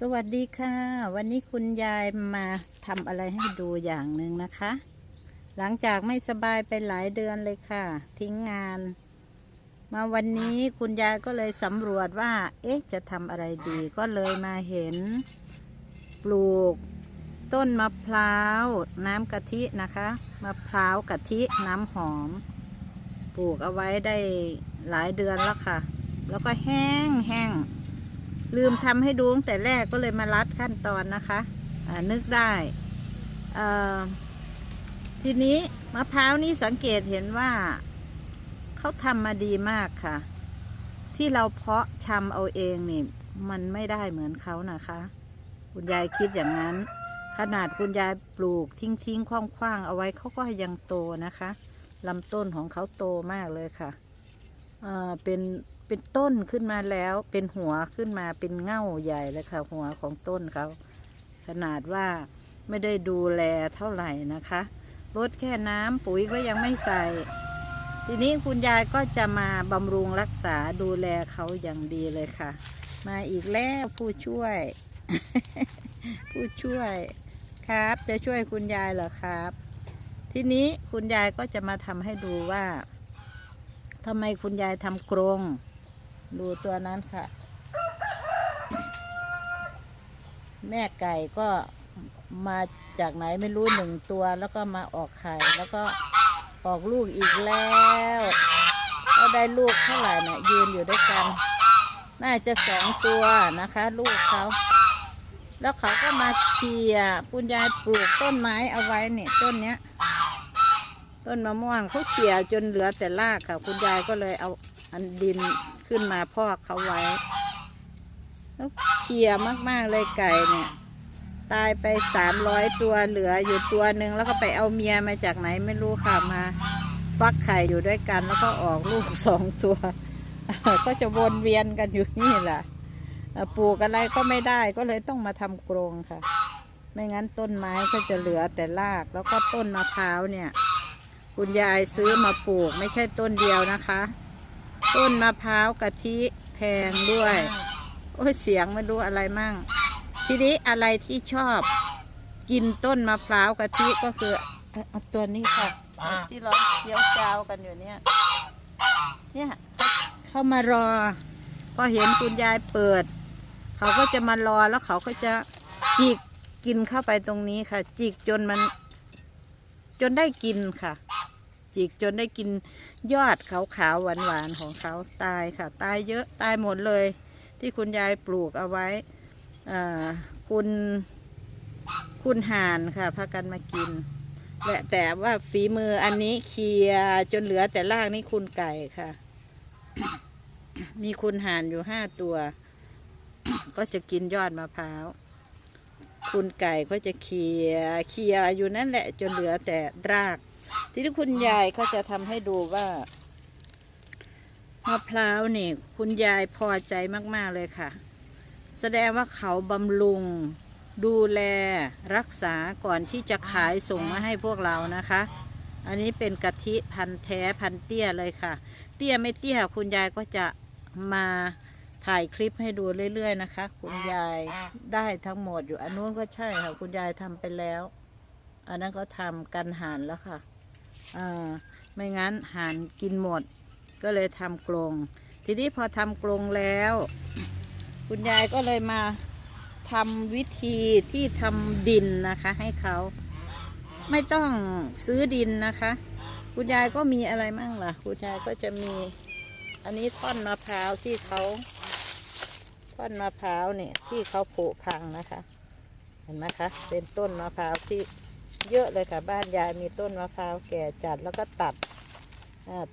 สวัสดีค่ะ วันนี้คุณยายมาทำอะไรให้ดูอย่างหนึ่งนะคะ หลังจากไม่สบายไปหลายเดือนเลยค่ะ ทิ้งงาน มาวันนี้คุณยายก็เลยสำรวจว่า เอ๊ะ จะทำอะไรดีก็เลยมาเห็น ปลูก ต้นมะพร้าว น้ำกะทินะคะมะพร้าวกะทิน้ำหอม ปลูกเอาไว้ได้หลายเดือนแล้วค่ะ แล้วก็แห้งแห้ง ลืมทำให้ดูตั้งแต่แรกก็เลยมารัดขั้นตอนนะคะนึกได้ทีนี้มะพร้าวนี่สังเกตเห็นว่าเขาทำมาดีมากค่ะ ที่เราเพาะชำเอาเองนี่ มันไม่ได้เหมือนเขานะคะ คุณยายคิดอย่างนั้น ขนาดคุณยายปลูกทิ้งทิ้งคว้างคว้างๆเอาไว้เขาก็ยังโตนะคะลำต้นของเขาโตมากเลยค่ะเเป็น เป็นต้นขึ้นมาแล้ว เป็นหัวขึ้นมาเป็นเง่าใหญ่เลยค่ะ หัวของต้นเขาขนาดว่าไม่ได้ดูแลเท่าไหร่นะคะลดแค่น้ำปุ๋ยก็ยังไม่ใส่ ทีนี้คุณยายก็จะมาบำรุงรักษาดูแลเขาอย่างดีเลยค่ะ มาอีกแล้วผู้ช่วย ผู้ช่วยครับ จะช่วยคุณยายเหรอครับ ทีนี้คุณยายก็จะมาทำให้ดูว่าทำไมคุณยายทำกรง ดูตัวนั้นค่ะ แม่ไก่ก็มาจากไหนไม่รู้หนึ่งตัวแล้วก็มาออกไข่แล้วก็ออกลูกอีกแล้วก็ได้ลูกเท่าไหร่เนี่ยยืนอยู่ด้วยกัน น่าจะสองตัวนะคะ ลูกเขาแล้วเขาก็มาเคลียร์คุณยายปลูกต้นไม้เอาไว้เนี่ยต้นเนี้ย ต้นมะม่วงเขาเขี่ยจนเหลือแต่รากค่ะ คุณยายก็เลยเอาอันดิน ขึ้นมาพอกเขาไว้แล้วเขี่ยมากๆเลยไก่เนี่ย ตายไปสามร้อยตัวเหลืออยู่ตัวหนึ่งแล้วก็ไปเอาเมียมาจากไหนไม่รู้ค่ะมา ฟักไข่อยู่ด้วยกันแล้วก็ออกลูกสองตัว ก็จะวนเวียนกันอยู่นี่แหละปลูกอะไรก็ไม่ได้ก็เลยต้องมาทำกรงค่ะ ไม่งั้นต้นไม้ก็จะเหลือแต่รากแล้วก็ต้นมะพร้าวเนี่ย คุณยายซื้อมาปลูกไม่ใช่ต้นเดียวนะคะ ต้นมะพร้าวกะทิแพงด้วย โอ้ยเสียงไม่รู้อะไรมั่ง ทีนี้อะไรที่ชอบ กินต้นมะพร้าวกะทิก็คือเอาตัวนี้ค่ะ ที่เราเคี้ยวจาวกันอยู่เนี่ย เนี่ยเขาเข้ามารอ พอเห็นคุณยายเปิด เขาก็จะมารอแล้วเขาก็จะจิกกินเข้าไปตรงนี้ค่ะ จิกจนมัน จนได้กินค่ะ จิกจนได้กินยอดขาวๆหวานๆของเขาตายค่ะ ตายเยอะตายหมดเลย ที่คุณยายปลูกเอาไว้คุณคุณห่านค่ะพากันมากินและแต่ว่าฝีมืออันนี้เคลียจนเหลือแต่รากนี่คุณไก่ค่ะ มีคุณห่านอยู่ห้าตัว ก็จะกินยอดมะพร้าว คุณไก่ก็จะเคลียเคลียอยู่นั่นแหละจนเหลือแต่ราก ที่ที่คุณยายก็จะทำให้ดูว่ามะพร้าวนี่ คุณยายพอใจมาก ๆ เลยค่ะ แสดงว่าเขาบำรุงดูแลรักษาก่อนที่จะขายส่งมาให้พวกเรานะคะ อันนี้เป็นกะทิพันธุ์แท้พันธุ์เตี้ยเลยค่ะ เตี้ยไม่เตี้ยคุณยายก็จะมาถ่ายคลิปให้ดูเรื่อย ๆ นะคะ คุณยายได้ทั้งหมดอยู่อันนู้นก็ใช่ค่ะ คุณยายทำไปแล้ว อันนั้นก็ทำกันห่านแล้วค่ะ ไม่งั้นห่านกินหมด ก็เลยทำกรงทีนี้พอทำกรงแล้ว คุณยายก็เลยมาทำวิธีที่ทำดินนะคะ ให้เขาไม่ต้องซื้อดินนะคะ คุณยายก็มีอะไรมั่งล่ะ คุณยายก็จะมีอันนี้ท่อนมะพร้าวที่เขาท่อนมะพร้าวเนี่ยที่เขาผุพังนะคะ เห็นไหมคะ เป็นต้นมะพร้าวที่ เยอะเลยค่ะ บ้านยายมีต้นมะพร้าวแก่จัดแล้วก็ตัด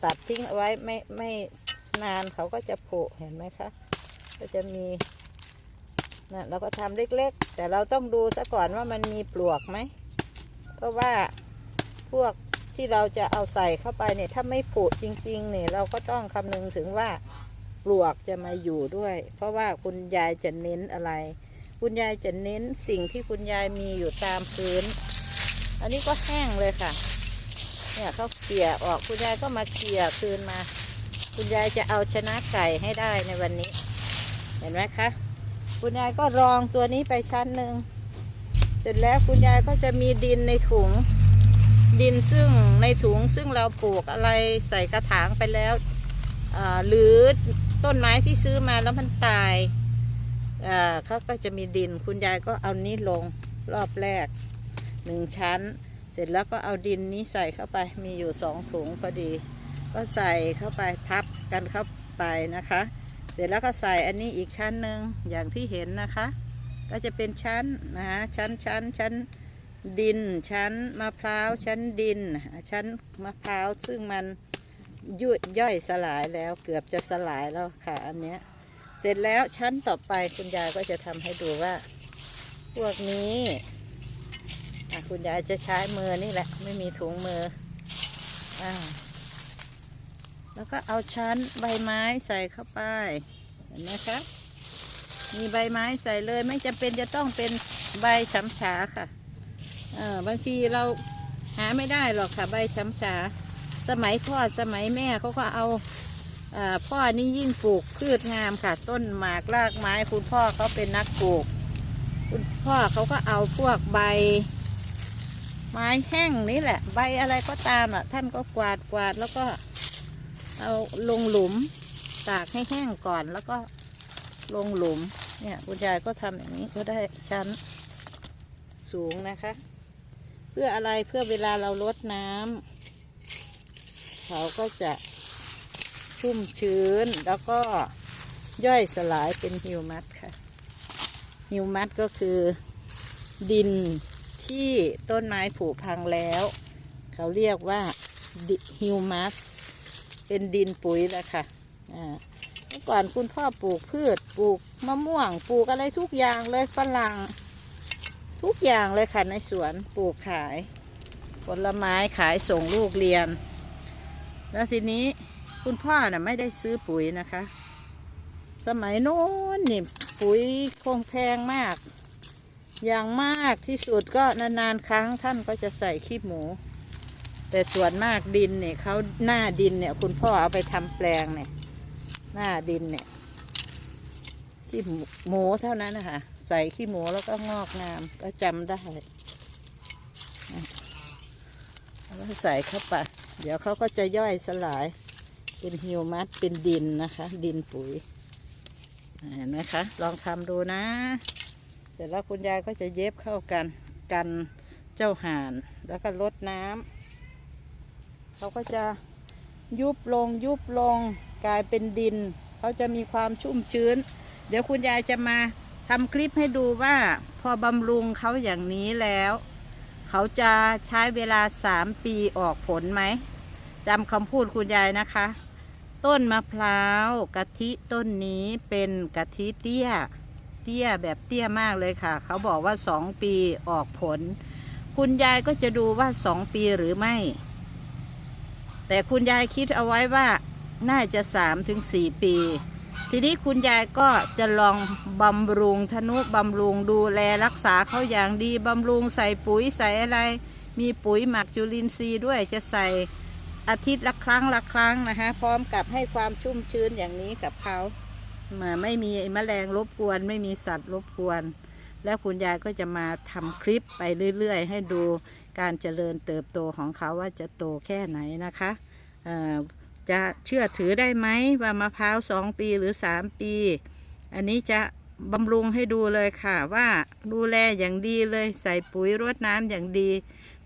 ตัดทิ้งเอาไว้ไม่ไม่นานเขาก็จะผุเห็นไหมคะ ก็จะมีนะเราก็ทำเล็กๆ แต่เราต้องดูซะก่อนว่ามันมีปลวกไหม เพราะว่าพวกที่เราจะเอาใส่เข้าไปเนี่ยถ้าไม่ผุจริงๆเนี่ยเราก็ต้องคำนึงถึงว่าปลวกจะมาอยู่ด้วย เพราะว่าคุณยายจะเน้นอะไร คุณยายจะเน้นสิ่งที่คุณยายมีอยู่ตามพื้น อันนี้ก็แห้งเลยค่ะ เนี่ยเขาเขี่ยออกคุณยายก็มาเขี่ยคืนมา คุณยายจะเอาชนะไก่ให้ได้ในวันนี้ เห็นไหมคะ คุณยายก็รองตัวนี้ไปชั้นหนึ่ง เสร็จแล้วคุณยายก็จะมีดินในถุง ดินซึ่งในถุงซึ่งเราปลูกอะไรใส่กระถางไปแล้ว หรือต้นไม้ที่ซื้อมาแล้วมันตายเขาก็จะมีดินคุณยายก็เอานี้ลงรอบแรก หนึ่งชั้น เสร็จแล้วก็เอาดินนี้ใส่เข้าไปมีอยู่สองถุงพอดี ก็ใส่เข้าไปทับกันเข้าไปนะคะ เสร็จแล้วก็ใส่อันนี้อีกชั้นหนึ่งอย่างที่เห็นนะคะ ก็จะเป็นชั้นนะฮะชั้นชั้นชั้นดินชั้นมะพร้าวชั้นดินชั้นมะพร้าวซึ่งมันยุ่ยย่อยสลายแล้วเกือบจะสลายแล้วค่ะอันเนี้ยเสร็จแล้วชั้นต่อไปคุณยายก็จะทำให้ดูว่า พวกนี้ คุณยายจะใช้มือนี่แหละ ไม่มีถุงมืออ่าแล้วก็เอาชั้นใบไม้ใส่เข้าไปเห็นไหมคะมีใบไม้ใส่เลย ไม่จำเป็นจะต้องเป็นใบช้ำฉาค่ะเออบางทีเราหาไม่ได้หรอกค่ะ ใบช้ำฉาสมัยพ่อสมัยแม่เขาก็เอาอพ่อนี่ยิ่งปลูกพืชงามค่ะ ต้นหมากรากไม้คุณพ่อเขาเป็นนักปลูก คุณพ่อเขาก็เอาพวกใบ ไม้แห้งนี่แหละ ใบอะไรก็ตามอะ ท่านก็กวาดกวาดแล้วก็เอาลงหลุมตากให้แห้งก่อนแล้วก็ลงหลุม เนี่ยคุณยายก็ทำอย่างนี้ก็ได้ชั้นสูงนะคะ เพื่ออะไรเพื่อเวลาเราลดน้ำเขาก็จะชุ่มชื้นแล้วก็ย่อยสลายเป็นฮิวมัสค่ะฮิวมัสก็คือดิน ที่ต้นไม้ผุพังแล้ว เขาเรียกว่าฮิวมัสเป็นดินปุ๋ยแหละค่ะอ่าเมื่อก่อนคุณพ่อปลูกพืชปลูกมะม่วง ปลูกอะไรทุกอย่างเลยฝรั่งทุกอย่างเลยค่ะในสวนปลูกขาย ผลไม้ขายส่งลูกเรียน แล้วทีนี้คุณพ่อน่ะไม่ได้ซื้อปุ๋ยนะคะ สมัยโน้นนี่ปุ๋ยคงแพงมาก อย่างมากที่สุดก็นานๆครั้งท่านก็จะใส่ขี้หมู แต่ส่วนมากดินเนี่ยเขาหน้าดินเนี่ยคุณพ่อเอาไปทำแปลงเนี่ย หน้าดินเนี่ยขี้หมูเท่านั้นนะคะใส่ขี้หมูแล้วก็งอกงามก็จำได้แล้วใส่เข้าไปเดี๋ยวเขาก็จะย่อยสลาย เป็นฮิวมัสเป็นดินนะคะ ดินปุ๋ยเห็นไหมคะ ลองทำดูนะ ร็จแล้วคุณยายก็จะเย็บเข้ากันกันเจ้าห่าน แล้วก็ลดน้ำเขาก็จะยุบลงยุบลงกลายเป็นดินเขาจะมีความชุ่มชื้น เดี๋ยวคุณยายจะมาทำคลิปให้ดูว่าพอบำรุงเขาอย่างนี้แล้ว เขาจะใช้เวลาสามปีออกผลไหมจำคำพูดคุณยายนะคะ ต้นมะพร้าวกะทิต้นนี้เป็นกะทิเตี้ย เตี้ยแบบเตี้ยมากเลยค่ะ เขาบอกว่าสองปีออกผล คุณยายก็จะดูว่าสองปีหรือไม่ แต่คุณยายคิดเอาไว้ว่าน่าจะสามถึงสี่ปี ทีนี้คุณยายก็จะลองบำรุงธนุบำรุงดูแลรักษาเขาอย่างดีบำรุงใส่ปุ๋ยใส่อะไร มีปุ๋ยหมักจุลินทรีย์ด้วยจะใส่อาทิตย์ละครั้งละครั้งนะคะ พร้อมกับให้ความชุ่มชื้นอย่างนี้กับเขา มาไม่มีแมลงรบกวน ไม่มีสัตว์รบกวน แล้วคุณยายก็จะมาทำคลิปไปเรื่อย ๆ ให้ดูการเจริญเติบโตของเขาว่าจะโตแค่ไหนนะคะจะเชื่อถือได้ไหมว่ามะพร้าวสองปีหรือสามปี อันนี้จะบำรุงให้ดูเลยค่ะว่าดูแลอย่างดีเลยใส่ปุ๋ยรดน้ำอย่างดี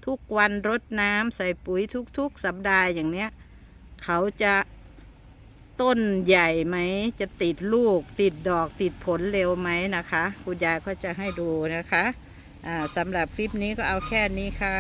ทุกวันรดน้ำใส่ปุ๋ยทุกๆสัปดาห์อย่างเนี้ยเขาจะ ต้นใหญ่ไหม จะติดลูกติดดอกติดผลเร็วไหมนะคะ คุณยายก็จะให้ดูนะคะสำหรับคลิปนี้ก็เอาแค่นี้ค่ะ